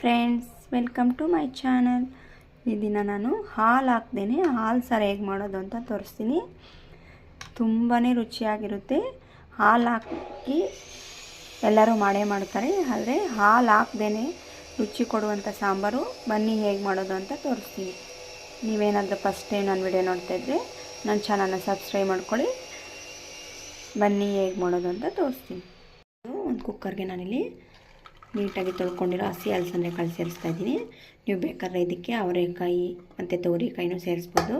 Friends welcome to my channel ಈ ದಿನ ನಾನು ಹಾಲು ಹಾಕ್ದೇನೆ, ಹಾಲು ಸರ ಹೇಗೆ ಮಾಡೋದು ಅಂತ ತೋರಿಸ್ತೀನಿ. ತುಂಬಾ ರುಚಿಯಾಗಿರುತ್ತೆ. ಹಾಲು ಹಾಕಿ ಎಲ್ಲರೂ ಮಾಡೇ ಮಾಡ್ತಾರೆ, ಆದರೆ ಹಾಲು ಹಾಕ್ದೇ ರುಚಿ ಕೊಡುವಂಥ ಸಾಂಬಾರು, ಬನ್ನಿ ಹೇಗೆ ಮಾಡೋದು ಅಂತ ತೋರಿಸ್ತೀನಿ. ನೀವೇನಾದರೂ ಫಸ್ಟ್ ಟೈಮ್ ನನ್ನ ವಿಡಿಯೋ ನೋಡ್ತಾ ಇದ್ದರೆ ನನ್ನ ಚಾನಲ್ನ ಸಬ್ಸ್ಕ್ರೈಬ್ ಮಾಡ್ಕೊಳ್ಳಿ. ಬನ್ನಿ ಹೇಗೆ ಮಾಡೋದು ಅಂತ ತೋರಿಸ್ತೀನಿ. ಒಂದು ಕುಕ್ಕರ್ಗೆ ನಾನಿಲ್ಲಿ ನೀಟಾಗಿ ತೊಳ್ಕೊಂಡಿರೋ ಹಸಿ ಅಲಸಂದೆ ಕಾಳು ಸೇರಿಸ್ತಾ ಇದ್ದೀನಿ. ನೀವು ಬೇಕಾದ್ರೆ ಇದಕ್ಕೆ ಅವರೆಕಾಯಿ ಮತ್ತು ತೋರಿಕಾಯಿನೂ ಸೇರಿಸ್ಬೋದು.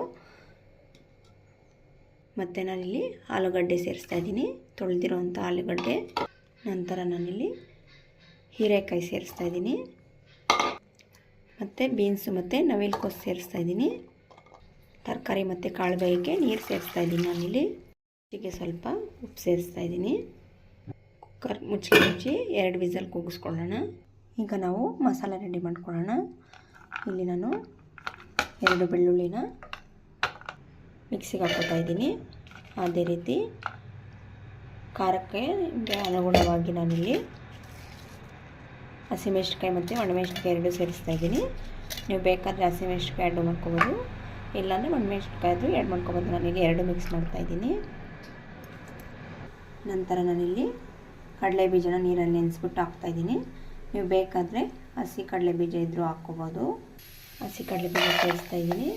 ಮತ್ತು ನಾನಿಲ್ಲಿ ಆಲೂಗಡ್ಡೆ ಸೇರಿಸ್ತಾ ಇದ್ದೀನಿ. ತೊಳೆದಿರೋವಂಥ ಆಲೂಗಡ್ಡೆ, ನಂತರ ನಾನಿಲ್ಲಿ ಹೀರೆಕಾಯಿ ಸೇರಿಸ್ತಾ ಇದ್ದೀನಿ. ಮತ್ತು ಬೀನ್ಸು ಮತ್ತು ನವಿಲ್ಕೋಸು ಸೇರಿಸ್ತಾ ಇದ್ದೀನಿ. ತರಕಾರಿ ಮತ್ತು ಕಾಳು ಬೇಯಕ್ಕೆ ನೀರು ಸೇರಿಸ್ತಾ ಇದ್ದೀನಿ ನಾನಿಲ್ಲಿ. ಹೆಚ್ಚಿಗೆ ಸ್ವಲ್ಪ ಉಪ್ಪು ಸೇರಿಸ್ತಾ ಇದ್ದೀನಿ. ಕುಕ್ಕರ್ ಮುಚ್ಚಿ ಮುಚ್ಚಿ ಎರಡು ವಿಸಲ್ ಕೂಗಿಸ್ಕೊಳ್ಳೋಣ. ಈಗ ನಾವು ಮಸಾಲೆ ರೆಡಿ ಮಾಡ್ಕೊಳ್ಳೋಣ. ಇಲ್ಲಿ ನಾನು ಎರಡು ಬೆಳ್ಳುಳ್ಳಿನ ಮಿಕ್ಸಿಗೆ ಹಾಕ್ಕೊತಾ ಇದ್ದೀನಿ. ಅದೇ ರೀತಿ ಖಾರಕ್ಕೆ ಅನುಗುಣವಾಗಿ ನಾನಿಲ್ಲಿ ಹಸಿಮೆಣ್ಸಿನ್ಕಾಯಿ ಮತ್ತು ಒಣಮೆಣ್ಸಿನ್ಕಾಯಿ ಎರಡು ಸೇರಿಸ್ತಾ ಇದ್ದೀನಿ. ನೀವು ಬೇಕಾದರೆ ಹಸಿಮೆಣ್ಸಿನ್ಕಾಯಿ ಎರಡು ಮಾಡ್ಕೊಬೋದು. ಇಲ್ಲಾಂದರೆ ಒಣಮೆಣ್ಸಿನ್ಕಾಯಿ ಆದರೂ ಎರಡು ಮಾಡ್ಕೊಬೋದು. ನಾನಿಲ್ಲಿ ಎರಡು ಮಿಕ್ಸ್ ಮಾಡ್ತಾಯಿದ್ದೀನಿ ನಂತರ ನಾನಿಲ್ಲಿ ಕಡಲೆ ಬೀಜನ ನೀರಲ್ಲಿ ನೆನೆಸ್ಬಿಟ್ಟು ಹಾಕ್ತಾಯಿದ್ದೀನಿ ನೀವು ಬೇಕಾದರೆ ಹಸಿ ಕಡಲೆ ಬೀಜ ಇದ್ದರೂ ಹಾಕ್ಕೋಬೋದು. ಹಸಿ ಕಡಲೆ ಬೀಜ ಸೇರಿಸ್ತಾ ಇದ್ದೀನಿ.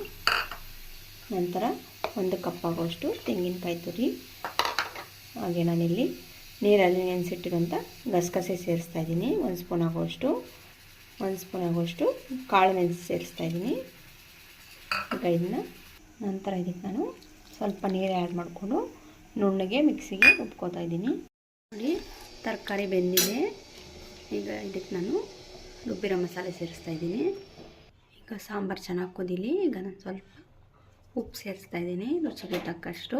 ನಂತರ ಒಂದು ಕಪ್ ಆಗೋಷ್ಟು ತೆಂಗಿನಕಾಯಿ ತುರಿ. ಹಾಗೆ ನಾನಿಲ್ಲಿ ನೀರಲ್ಲಿ ನೆನೆಸಿಟ್ಟಿರೋಂಥ ಗಸಗಸೆ ಸೇರಿಸ್ತಾ ಇದ್ದೀನಿ. ಒಂದು ಸ್ಪೂನ್ ಆಗುವಷ್ಟು, ಒಂದು ಸ್ಪೂನ್ ಆಗುವಷ್ಟು ಕಾಳು ಮೆಣಸು ಸೇರಿಸ್ತಾ ಇದ್ದೀನಿ. ಈಗ ಇದನ್ನ ನಂತರ ಇದಕ್ಕೆ ನಾನು ಸ್ವಲ್ಪ ನೀರು ಆ್ಯಡ್ ಮಾಡಿಕೊಂಡು ನುಣ್ಣಗೆ ಮಿಕ್ಸಿಗೆ ರುಬ್ಕೋತಾ ಇದ್ದೀನಿ. ನೋಡಿ ತರಕಾರಿ ಬೆಂದಿದೆ. ಈಗ ಇದಕ್ಕೆ ನಾನು ರುಬ್ಬಿರೋ ಮಸಾಲೆ ಸೇರಿಸ್ತಾ ಇದ್ದೀನಿ. ಈಗ ಸಾಂಬಾರು ಚೆನ್ನಾಗಿ ಕುದೀಲಿ. ಈಗ ನಾನು ಸ್ವಲ್ಪ ಉಪ್ಪು ಸೇರಿಸ್ತಾ ಇದ್ದೀನಿ. ರುಚಿಗೆ ತಕ್ಕಷ್ಟು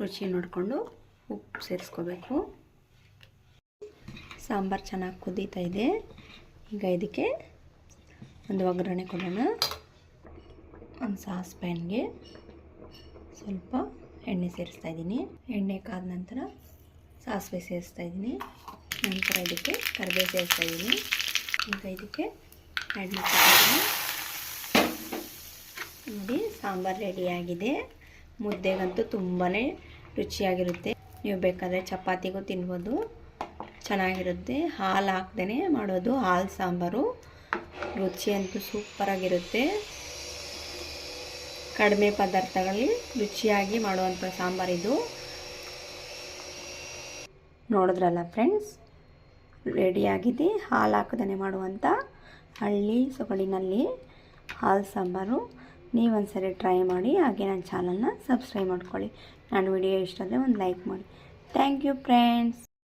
ರುಚಿ ನೋಡಿಕೊಂಡು ಉಪ್ಪು ಸೇರಿಸ್ಕೋಬೇಕು. ಸಾಂಬಾರು ಚೆನ್ನಾಗಿ ಕುದೀತಾ ಇದೆ. ಈಗ ಇದಕ್ಕೆ ಒಂದು ಒಗ್ಗರಣೆ ಕೊಡೋಣ. ಒಂದು ಸಾಸ್ ಪ್ಯಾನ್ಗೆ ಸ್ವಲ್ಪ ಎಣ್ಣೆ ಸೇರಿಸ್ತಾ ಇದ್ದೀನಿ. ಎಣ್ಣೆ ಕಾದ ನಂತರ ಸಾಸಿವೆ ಸೇರಿಸ್ತಾ ಇದ್ದೀನಿ. ನಂತರ ಇದಕ್ಕೆ ಕರಿಬೇವು ಸೇರಿಸ್ತಾ ಇದ್ದೀನಿ. ಈಗ ಇದಕ್ಕೆ ಆ್ಯಡ್ ಮಾಡ್ತಾ ನೋಡಿ, ಸಾಂಬಾರು ರೆಡಿಯಾಗಿದೆ ಮುದ್ದೆಗಂತೂ ತುಂಬಾ ರುಚಿಯಾಗಿರುತ್ತೆ. ನೀವು ಬೇಕಾದರೆ ಚಪಾತಿಗೂ ತಿನ್ಬೋದು. ಚೆನ್ನಾಗಿರುತ್ತೆ. ಹಾಲು ಹಾಕ್ದೇ ಮಾಡೋದು ಹಾಲು ಸಾಂಬಾರು. ರುಚಿ ಅಂತೂ ಸೂಪರಾಗಿರುತ್ತೆ ಕಡಿಮೆ ಪದಾರ್ಥಗಳಲ್ಲಿ ರುಚಿಯಾಗಿ ಮಾಡುವಂಥ ಸಾಂಬಾರಿದು ನೋಡಿದ್ರಲ್ಲ ಫ್ರೆಂಡ್ಸ್? ರೆಡಿಯಾಗಿದೆ ಹಾಲು ಹಾಕದನೆ ಮಾಡುವಂಥ ಹಳ್ಳಿ ಸೊಗಡಿನಲ್ಲಿ ಹಾಲು ಸಾಂಬಾರು. ನೀವೊಂದ್ಸರಿ ಟ್ರೈ ಮಾಡಿ, ಹಾಗೆ ನನ್ನ ಚಾನಲ್ನ ಸಬ್ಸ್ಕ್ರೈಬ್ ಮಾಡ್ಕೊಳ್ಳಿ. ನಾನು ವಿಡಿಯೋ ಇಷ್ಟ ಆದರೆ ಒಂದು ಲೈಕ್ ಮಾಡಿ. Thank you friends